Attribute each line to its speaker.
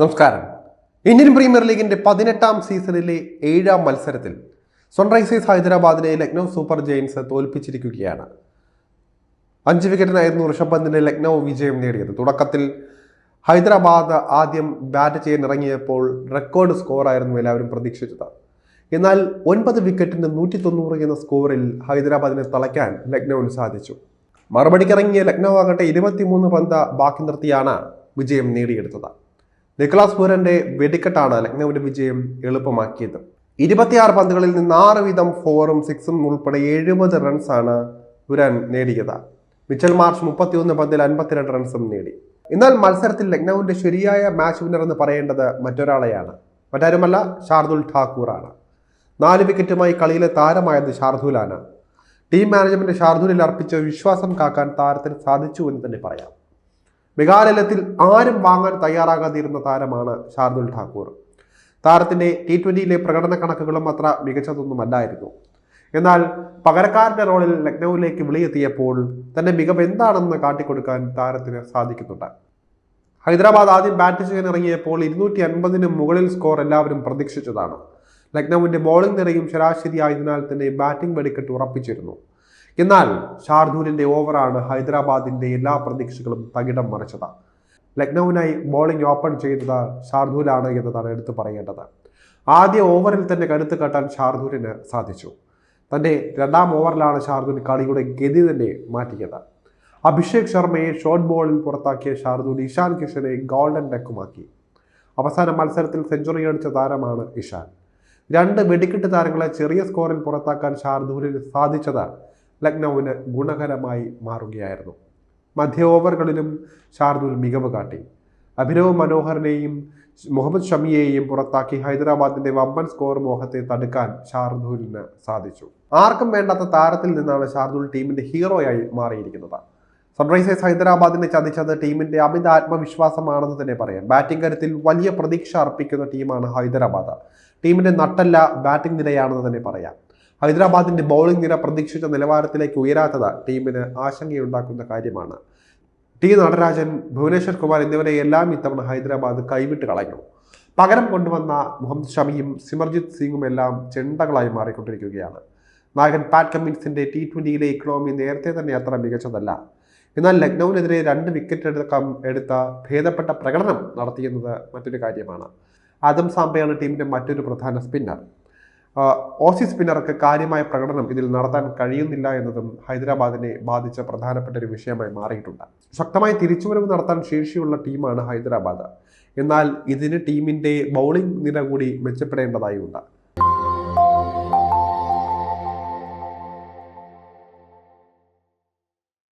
Speaker 1: നമസ്കാരം. Indian premier ലീഗിന്റെ പതിനെട്ടാം സീസണിലെ ഏഴാം മത്സരത്തിൽ സൺറൈസേഴ്സ് ഹൈദരാബാദിനെ ലക്നൗ സൂപ്പർ ജയൻസ് തോൽപ്പിച്ചിരിക്കുകയാണ്. അഞ്ച് വിക്കറ്റിനായിരുന്നു ഋഷഭ് പന്തിന്റെ ലക്നൗ വിജയം നേടിയത്. തുടക്കത്തിൽ ഹൈദരാബാദ് ആദ്യം ബാറ്റ് ചെയ്യാൻ ഇറങ്ങിയപ്പോൾ റെക്കോർഡ് സ്കോറായിരുന്നു എല്ലാവരും പ്രതീക്ഷിച്ചത്. എന്നാൽ ഒൻപത് വിക്കറ്റിന് നൂറ്റി തൊണ്ണൂറ് എന്ന സ്കോറിൽ ഹൈദരാബാദിനെ തളയ്ക്കാൻ ലക്നൌവിന് സാധിച്ചു. മറുപടിക്കിറങ്ങിയ ലക്നൌ ആകട്ടെ ഇരുപത്തിമൂന്ന് പന്ത് ബാക്കി നിർത്തിയാണ് വിജയം നേടിയെടുത്തത്. നിക്കലാസ് പൂരന്റെ വെടിക്കെട്ടാണ് ലക്നൌവിന്റെ വിജയം എളുപ്പമാക്കിയത്. ഇരുപത്തിയാറ് പന്തുകളിൽ നിന്ന് ആറ് വീതം ഫോറും സിക്സും ഉൾപ്പെടെ എഴുപത് റൺസാണ് പുരൻ നേടിയത്. മിച്ചൽ മാർച്ച് മുപ്പത്തിയൊന്ന് പന്തിൽ അൻപത്തിരണ്ട് റൺസും നേടി. എന്നാൽ മത്സരത്തിൽ ലക്നൌവിന്റെ ശരിയായ മാച്ച് വിന്നർ എന്ന് പറയേണ്ടത് മറ്റൊരാളെയാണ്. മറ്റാരുമല്ല ഷാർദുൽ ഠാക്കൂറാണ്. നാല് വിക്കറ്റുമായി കളിയിലെ താരമായത് ഷാർദുലാണ് ടീം മാനേജ്മെന്റ് ഷാർദുലിൽ അർപ്പിച്ച വിശ്വാസം കാക്കാൻ താരത്തിന് സാധിച്ചു എന്ന് തന്നെ പറയാം. മെഗാലയത്തിൽ ആരും വാങ്ങാൻ തയ്യാറാകാതിരുന്ന താരമാണ് ശാർദുൽ ഠാക്കൂർ. താരത്തിന്റെ ടി ട്വന്റിയിലെ പ്രകടന കണക്കുകളും അത്ര മികച്ചതൊന്നുമല്ലായിരുന്നു. എന്നാൽ പകരക്കാരന്റെ റോളിൽ ലക്നൌവിലേക്ക് വിളിയെത്തിയപ്പോൾ തന്റെ മികവ് എന്താണെന്ന് കാട്ടിക്കൊടുക്കാൻ താരത്തിന് സാധിക്കുന്നുണ്ട്. ഹൈദരാബാദ് ആദ്യം ബാറ്റ് ചെയ്യാൻ ഇറങ്ങിയപ്പോൾ ഇരുന്നൂറ്റി അൻപതിന് മുകളിൽ സ്കോർ എല്ലാവരും പ്രതീക്ഷിച്ചതാണ്. ലക്നൌവിന്റെ ബോളിംഗ് നിരയും ശരാശരി ആയതിനാൽ തന്നെ ബാറ്റിംഗ് വെടിക്കെട്ട് ഉറപ്പിച്ചിരുന്നു. എന്നാൽ ഷാർദൂലിന്റെ ഓവറാണ് ഹൈദരാബാദിന്റെ എല്ലാ പ്രതീക്ഷകളും തകിടം മറിച്ചത്. ലക്നൌവിനായി ബോളിംഗ് ഓപ്പൺ ചെയ്തത് ഷാർദൂലാണ് എന്നതാണ് എടുത്തു പറയേണ്ടത്. ആദ്യ ഓവറിൽ തന്നെ കരുത്ത് കാട്ടാൻ ഷാർദൂലിന് സാധിച്ചു. തന്റെ രണ്ടാം ഓവറിലാണ് ഷാർദൂൽ കളിയുടെ ഗതി തന്നെ മാറ്റിയത്. അഭിഷേക് ശർമ്മയെ ഷോർട്ട് ബോളിൽ പുറത്താക്കിയ ഷാർദൂൽ ഇഷാൻ കിഷനെ ഗോൾഡൻ ഡെക്കുമാക്കി. അവസാന മത്സരത്തിൽ സെഞ്ചുറി അടിച്ച താരമാണ് ഇഷാൻ. രണ്ട് വെടിക്കെട്ട് താരങ്ങളെ ചെറിയ സ്കോറിൽ പുറത്താക്കാൻ ഷാർദൂലിന് സാധിച്ചത് ലക്നൌവിന് ഗുണകരമായി മാറുകയായിരുന്നു. മധ്യ ഓവറുകളിലും ഷാർദുൽ മികവ് കാട്ടി. അഭിനവ് മനോഹറിനെയും മുഹമ്മദ് ഷമിയെയും പുറത്താക്കി ഹൈദരാബാദിന്റെ വമ്പൻ സ്കോർ മോഹത്തെ തടുക്കാൻ ഷാർദുലിന് സാധിച്ചു. ആർക്കും വേണ്ടാത്ത താരത്തിൽ നിന്നാണ് ഷാർദുൽ ടീമിന്റെ ഹീറോയായി മാറിയിരിക്കുന്നത്. സൺറൈസേഴ്സ് ഹൈദരാബാദിനെ ചതിച്ചത് ടീമിന്റെ അമിത ആത്മവിശ്വാസമാണെന്ന് തന്നെ പറയാം. ബാറ്റിംഗ് കാര്യത്തിൽ വലിയ പ്രതീക്ഷ അർപ്പിക്കുന്ന ടീമാണ് ഹൈദരാബാദ്. ടീമിന്റെ നട്ടല്ല ബാറ്റിംഗ് നിരയാണെന്ന് തന്നെ പറയാം. ഹൈദരാബാദിന്റെ ബൗളിംഗ് നിര പ്രതീക്ഷിച്ച നിലവാരത്തിലേക്ക് ഉയരാത്തത് ടീമിന് ആശങ്കയുണ്ടാക്കുന്ന കാര്യമാണ്. ടി നടരാജൻ ഭുവനേശ്വർ കുമാർ എന്നിവരെ എല്ലാം ഇത്തവണ ഹൈദരാബാദ് കൈവിട്ട് കളഞ്ഞു. പകരം കൊണ്ടുവന്ന മുഹമ്മദ് ഷമിയും സിമർജിത് സിംഗും എല്ലാം ചെണ്ടകളായി മാറിക്കൊണ്ടിരിക്കുകയാണ്. നായകൻ പാറ്റ് കമ്മിൻസിന്റെ ടി ട്വന്റിയിലെ ഇക്കണോമി നേരത്തെ തന്നെ അത്ര മികച്ചതല്ല. എന്നാൽ ലക്നൌവിനെതിരെ രണ്ട് വിക്കറ്റ് എടുക്കം എടുത്ത ഭേദപ്പെട്ട പ്രകടനം നടത്തിയെന്നത് മറ്റൊരു കാര്യമാണ്. ആദം സാംബയാണ് ടീമിന്റെ മറ്റൊരു പ്രധാന സ്പിന്നർ. ഓസി സ്പിന്നർക്ക് കാര്യമായ പ്രകടനം ഇതിൽ നടത്താൻ കഴിയുന്നില്ല എന്നതും ഹൈദരാബാദിനെ ബാധിച്ച പ്രധാനപ്പെട്ട ഒരു വിഷയമായി മാറിയിട്ടുണ്ട്. ശക്തമായ തിരിച്ചുവരവ് നടത്താൻ ശേഷിയുള്ള ടീമാണ് ഹൈദരാബാദ്. എന്നാൽ ഇതിന് ടീമിന്റെ ബൗളിംഗ് നില കൂടി മെച്ചപ്പെടേണ്ടതായുണ്ട്.